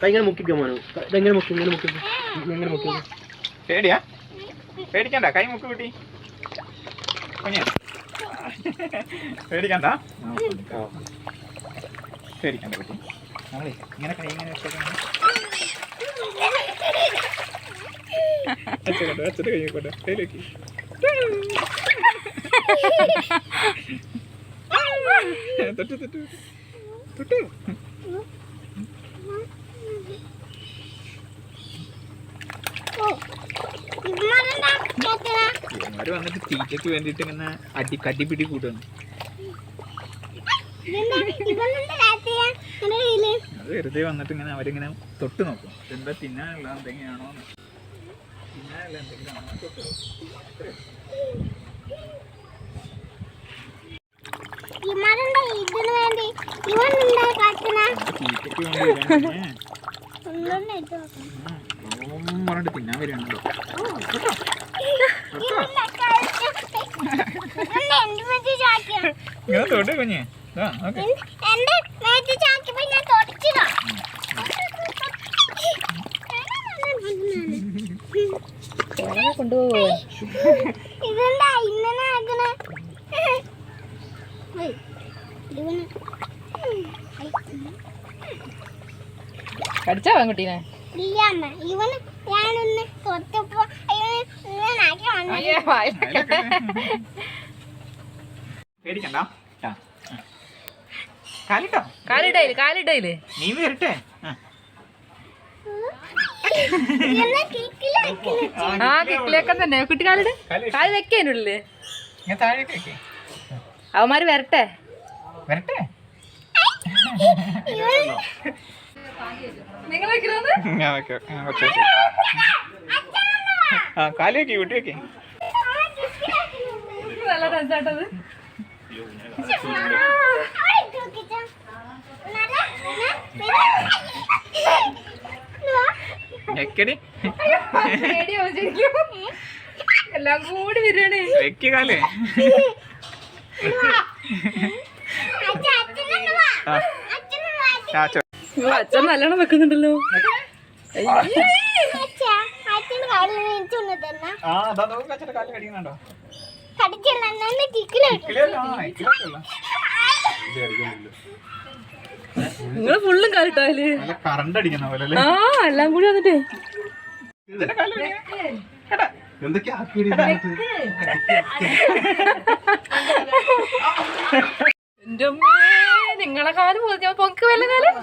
കൈ ഇങ്ങനെ മുക്കിക്കോ മോനു? ഇതെങ്ങനെ മുക്കി ഇങ്ങനെ മുക്കി. ഇങ്ങനെ മുക്കി. പേടിയാ? പേടിക്കണ്ട. കൈ മുക്ക് കിട്ടി. കുഞ്ഞെ. പേടിക്കണ്ട. പേടിക്കണ്ട കുട്ടി. നമ്മളെ ഇങ്ങനെ കൈ ഇങ്ങനെ അച്ഛൻ അച്ഛന്റെ കൈ കൊണ്ട കയ്യിലേക്ക്. തൊട്ട് തൊട്ട്. തൊട്ട്. ഇവന്മാര് വന്നിട്ട് തീറ്റയ്ക്ക് വേണ്ടിട്ട് ഇങ്ങനെ അടി കടിപിടി അത് വെറുതെ വന്നിട്ട് ഇങ്ങനെ അവരിങ്ങനെ തൊട്ട് നോക്കും. എന്താ തിന്നാനുള്ള എന്തെങ്കിലാണോ തിന്നാനുള്ള എന്തെങ്കിലും തൊട്ട് തീറ്റയ്ക്ക് വേണ്ടി പറഞ്ഞിട്ട് തിന്നാൻ വരികയാണല്ലോ ഇങ്ങനെ തൊട്ട് കുഞ്ഞേ. ഞാൻ കൊണ്ടുപോകോ ഇതെന്താ ഇങ്ങനെ ആക്കണേ? ഇവന് കടിച്ചാ പെൺകുട്ടീനെ? കാലിടയിൽ കാലിടയിൽ. നീ വരട്ടെ ആ. കിക്കിലേക്ക് തന്നെ. കുട്ടി കാലിട്. കാൽ കാൽ വെക്കേനുള്ളിൽ ഇങ്ങനെ താഴേക്ക് വെക്കേ. അവന്മാര് വരട്ടെ. വരട്ടെ? ഞാൻ വെക്കാം. കുറച്ച്. ആ കാൽ വെക്കേ കുട്ടി വെക്കേ. നല്ല രസാട്ടത്. വെക്കടി. പേടിയാവും ശരിക്കും എല്ലാം കൂടി വെക്ക് കാൽ. ആ അച്ഛൻ നല്ലോണം വെക്കുന്നുണ്ടല്ലോ. നിങ്ങൾ ഫുള്ളും കാലിട്ടോ അതിൽ നല്ല കറണ്ട് അടിക്കുന്ന പോലെ അല്ലേ? ആ എല്ലാം കൂടി വന്നിട്ട്. എന്തൊക്കെയാ എന്റെ അമ്മേ. നിങ്ങളെ കാൽ പൊതിഞ്ഞ പൊക്ക് വല്ല കാലം.